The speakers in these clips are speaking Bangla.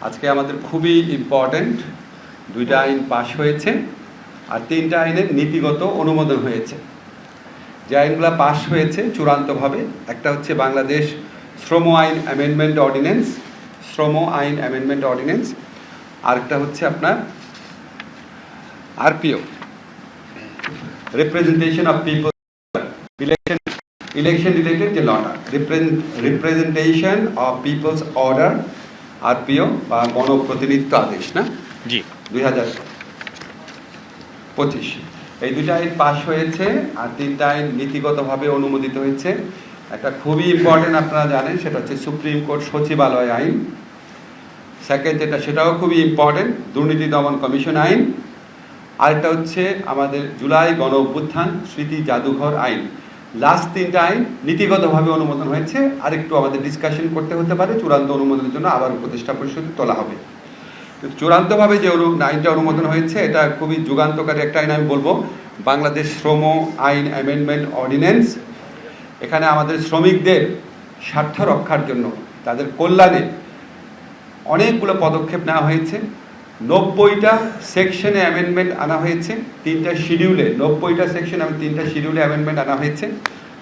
আজকে আমাদের খুবই ইম্পর্ট্যান্ট দুইটা আইন পাশ হয়েছে আর তিনটা আইনের নীতিগত অনুমোদন হয়েছে। যে আইনগুলো পাশ হয়েছে চূড়ান্তভাবে, একটা হচ্ছে বাংলাদেশ শ্রম আইন অ্যামেন্ডমেন্ট অর্ডিন্যান্স শ্রম আইন অ্যামেন্ডমেন্ট অর্ডিন্যান্স আরেকটা হচ্ছে আপনার RPO representation of people election election related যে লটা representation of peoples order RPO বা গণপ্রতিনিধিত্ব আদেশ না? জি। দুই হাজার পঁচিশ। এই দুটো আইন পাশ হয়েছে আর তিনটা আইন নীতিগতভাবে অনুমোদিত হয়েছে। একটা খুবই ইম্পর্টেন্ট আপনারা জানেন সেটা হচ্ছে সুপ্রিম কোর্ট সচিবালয় আইন। সেকেন্ড যেটা সেটাও খুবই ইম্পর্টেন্ট দুর্নীতি দমন কমিশন আইন। আরেকটা হচ্ছে আমাদের জুলাই গণ অভ্যুত্থান স্মৃতি জাদুঘর আইন। লাস্ট তিনটা আইন নীতিগতভাবে অনুমোদন হয়েছে। আরেকটু আমাদের ডিসকাশন করতে হতে পারে। চূড়ান্ত অনুমোদনের জন্য আবার উপদেষ্টা পরিষদে তোলা হবে। কিন্তু চূড়ান্তভাবে যে আইনটা অনুমোদন হয়েছে, এটা খুবই যুগান্তকারী একটা আইন আমি বলব। বাংলাদেশ শ্রম আইন অ্যামেন্ডমেন্ট অর্ডিন্যান্স এখানে আমাদের শ্রমিকদের স্বার্থ রক্ষার জন্য, তাদের কল্যাণে অনেকগুলো পদক্ষেপ নেওয়া হয়েছে। নব্বইটা সেকশনে অ্যামেন্ডমেন্ট আনা হয়েছে, তিনটা শিডিউলে, নব্বইটা সেকশন এবং তিনটা শিডিউলে অ্যামেন্ডমেন্ট আনা হয়েছে।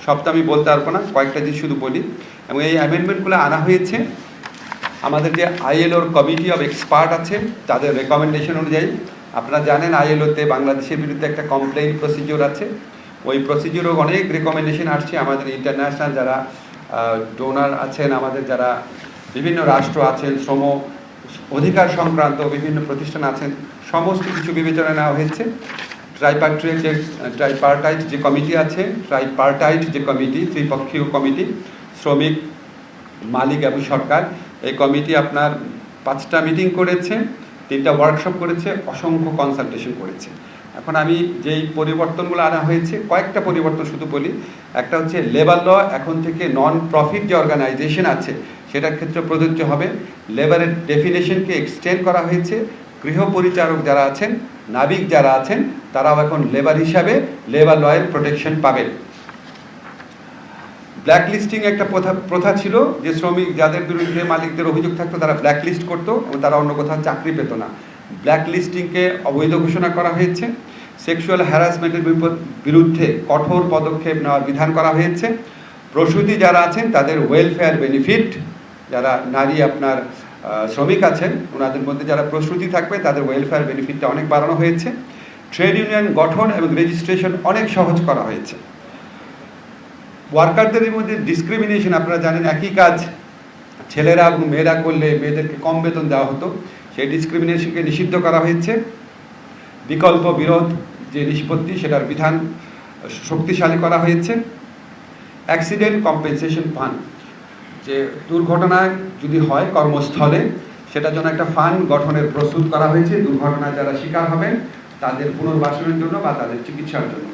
সবটা আমি বলতে পারব না, কয়েকটা জিনিস শুধু বলি। এবং এই অ্যামেন্ডমেন্টগুলো আনা হয়েছে, আমাদের যে আইএলওর কমিটি অফ এক্সপার্ট আছে, তাদের রেকমেন্ডেশন অনুযায়ী। আপনারা জানেন আইএলওতে বাংলাদেশের বিরুদ্ধে একটা কমপ্লেইন প্রসিডিওর আছে। ওই প্রসিডিওরও অনেক রেকমেন্ডেশন আসছে আমাদের ইন্টারন্যাশনাল যারা ডোনার আছেন, আমাদের যারা বিভিন্ন রাষ্ট্র আছেন, শ্রম অধিকার সংক্রান্ত বিভিন্ন প্রতিষ্ঠান আছেন, সমস্ত কিছু বিবেচনা নেওয়া হয়েছে। ট্রাইপার্ট্রিয়েট যে ট্রাইপার্টাইট যে কমিটি আছে ট্রাইপার্টাইট যে কমিটি, ত্রিপক্ষীয় কমিটি, শ্রমিক, মালিক এবং সরকার, এই কমিটি আপনার পাঁচটা মিটিং করেছে, তিনটা ওয়ার্কশপ করেছে, অসংখ্য কনসালটেশন করেছে। এখন আমি যেই পরিবর্তনগুলো আনা হয়েছে, কয়েকটা পরিবর্তন শুধু বলি। একটা হচ্ছে লেবার ল এখন থেকে নন প্রফিট যে অর্গানাইজেশন আছে সেটার ক্ষেত্রে প্রযোজ্য হবে। লেবারের ডেফিনেশনকে এক্সটেন্ড করা হয়েছে। গৃহ পরিচারক যারা আছেন, নাবিক যারা আছেন, তারাও এখন লেবার হিসাবে লেবার লয়ের প্রোটেকশন পাবেন। ব্ল্যাক লিস্টিং একটা প্রথা প্রথা ছিল যে শ্রমিক যাদের বিরুদ্ধে মালিকদের অভিযোগ থাকতো তারা ব্ল্যাক লিস্ট করতো এবং তারা অন্য কোথাও চাকরি পেত না। ব্ল্যাক লিস্টিংকে অবৈধ ঘোষণা করা হয়েছে। সেক্সুয়াল হ্যারাসমেন্টের বিরুদ্ধে কঠোর পদক্ষেপ নেওয়ার বিধান করা হয়েছে। প্রসূতি যারা আছেন, তাদের ওয়েলফেয়ার বেনিফিট যারা নারী আপনার শ্রমিক আছেন, ওনাদের মধ্যে যারা প্রস্তুতি থাকবে, তাদের ওয়েলফেয়ার বেনিফিটটা অনেক বাড়ানো হয়েছে। ট্রেড ইউনিয়ন গঠন এবং রেজিস্ট্রেশন অনেক সহজ করা হয়েছে। ওয়ার্কারদের মধ্যে ডিসক্রিমিনেশন আপনারা জানেন একই কাজ। ছেলেরা এবং মেয়েরা করলে মেয়েদেরকে কম বেতন দেওয়া হতো। সেই ডিসক্রিমিনেশনকে নিষিদ্ধ করা হয়েছে। বিকল্প বিরোধ যে নিষ্পত্তি, সেটার বিধান শক্তিশালী করা হয়েছে। অ্যাক্সিডেন্ট কম্পেনসেশন ফান্ড যে দুর্ঘটনায় যদি হয় কর্মস্থলে, সেটার জন্য একটা ফান্ড গঠনের প্রস্তুত করা হয়েছে। দুর্ঘটনায় যারা শিকার হবেন, তাদের পুনর্বাসনের জন্য বা তাদের চিকিৎসার জন্য।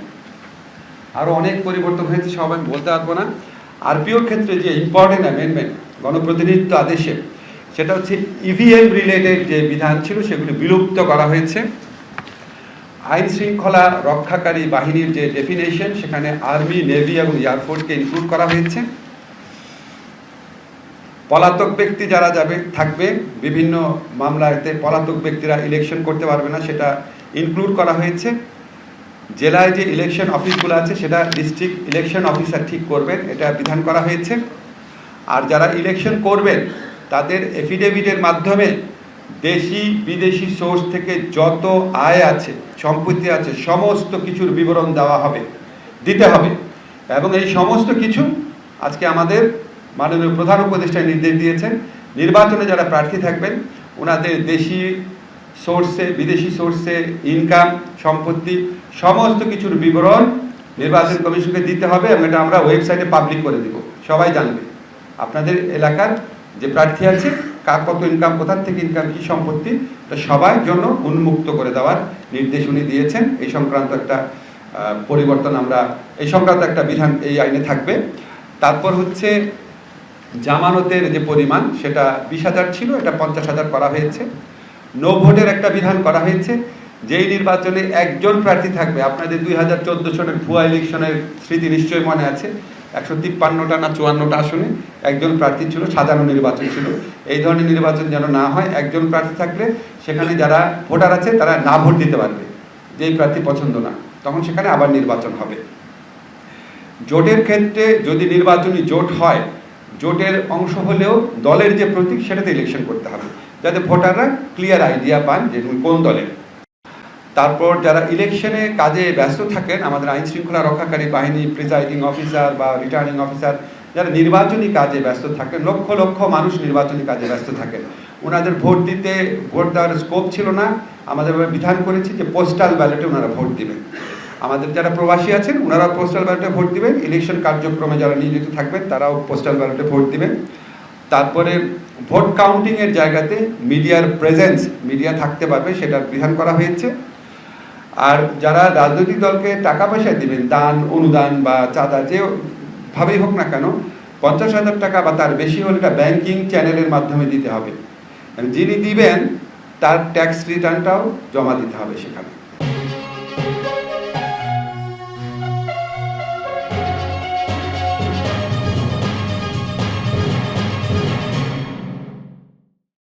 আরও অনেক পরিবর্তন হয়েছে, সব আমি বলতে পারব না। আরপিওর ক্ষেত্রে যে ইম্পর্টেন্ট অ্যামেন্ডমেন্ট গণপ্রতিনিধিত্ব আদেশে, সেটা হচ্ছে ইভিএম রিলেটেড যে বিধান ছিল, সেগুলি বিলুপ্ত করা হয়েছে। আইন শৃঙ্খলা রক্ষাকারী বাহিনীর যে ডেফিনেশন সেখানে আর্মি নেভি এবং এয়ারফোর্সকে ইনক্লুড করা হয়েছে। পলাতক ব্যক্তি যারা যাবে, থাকবে, বিভিন্ন মামলাতে পলাতক ব্যক্তিরা ইলেকশন করতে পারবে না, সেটা ইনক্লুড করা হয়েছে। জেলায় যে ইলেকশন অফিসগুলো আছে, সেটা ডিস্ট্রিক্ট ইলেকশন অফিসার ঠিক করবেন, এটা বিধান করা হয়েছে। আর যারা ইলেকশন করবেন, তাদের এফিডেভিটের মাধ্যমে দেশি, বিদেশি সোর্স থেকে যত আয় আছে, সম্পত্তি আছে, সমস্ত কিছুর বিবরণ দেওয়া হবে, দিতে হবে। এবং এই সমস্ত কিছু আজকে আমাদের মাননীয় প্রধান উপদেষ্টায় নির্দেশ দিয়েছেন, নির্বাচনে যারা প্রার্থী থাকবেন, ওনাদের দেশি সোর্সে বিদেশি সোর্সে ইনকাম সম্পত্তি, সমস্ত কিছুর বিবরণ নির্বাচন কমিশনকে দিতে হবে এবং এটা আমরা ওয়েবসাইটে পাবলিক করে দিব। সবাই জানবে। আপনাদের এলাকার যে প্রার্থী আছে, কার কত ইনকাম কোথার থেকে ইনকাম কী সম্পত্তি, এটা সবার জন্য উন্মুক্ত করে দেওয়ার নির্দেশ উনি দিয়েছেন। এই সংক্রান্ত একটা পরিবর্তন আমরা, এই সংক্রান্ত একটা বিধান এই আইনে থাকবে। তারপর হচ্ছে জামানতের যে পরিমাণ, সেটা বিশ হাজার ছিল, এটা পঞ্চাশ হাজার করা হয়েছে। নো ভোটের একটা বিধান করা হয়েছে, যেই নির্বাচনে একজন প্রার্থী থাকবে, আপনাদের দুই হাজার চোদ্দ সনের ভুয়া ইলেকশনের স্মৃতি নিশ্চয়ই মনে আছে, একশো তিপ্পান্নটা না চুয়ান্নটা আসনে একজন প্রার্থী ছিল সাধারণ নির্বাচন ছিল। এই ধরনের নির্বাচন যেন না হয়, একজন প্রার্থী থাকলে সেখানে যারা ভোটার আছে, তারা না ভোট দিতে পারবে, যেই প্রার্থী পছন্দ না, তখন সেখানে আবার নির্বাচন হবে। জোটের ক্ষেত্রে যদি নির্বাচনী জোট হয় জোটের অংশ হলেও দলের যে প্রতীক সেটাতে ইলেকশন করতে হবে। যাতে ভোটাররা ক্লিয়ার আইডিয়া পান যে কোন দলের। তারপর যারা ইলেকশনে কাজে ব্যস্ত থাকেন, আমাদের আইন শৃঙ্খলা রক্ষাকারী বাহিনী প্রিজাইডিং অফিসার বা রিটার্নিং অফিসার যারা নির্বাচনী কাজে ব্যস্ত থাকেন, লক্ষ লক্ষ মানুষ নির্বাচনী কাজে ব্যস্ত থাকেন। ওনাদের ভোট দিতে ভোট দেওয়ার স্কোপ ছিল না। আমাদের বিধান করেছি যে পোস্টাল ব্যালটে ওনারা ভোট দিবেন। আমাদের যারা প্রবাসী আছেন, ওনারাও পোস্টাল ব্যালটে ভোট দিবেন। ইলেকশন কার্যক্রমে যারা নিয়োজিত থাকবেন, তারাও পোস্টাল ব্যালটে ভোট দিবেন। তারপরে ভোট কাউন্টিংয়ের জায়গাতে মিডিয়ার প্রেজেন্স মিডিয়া থাকতে পারবে, সেটা বিধান করা হয়েছে। আর যারা রাজনৈতিক দলকে টাকা পয়সা দিবেন, দান, অনুদান বা চাঁদা, যে ভাবেই হোক না কেন, পঞ্চাশ হাজার টাকা বা তার বেশি হলে এটা ব্যাংকিং চ্যানেলের মাধ্যমে দিতে হবে। যিনি দিবেন, তার ট্যাক্স রিটার্নটাও জমা দিতে হবে সেখানে।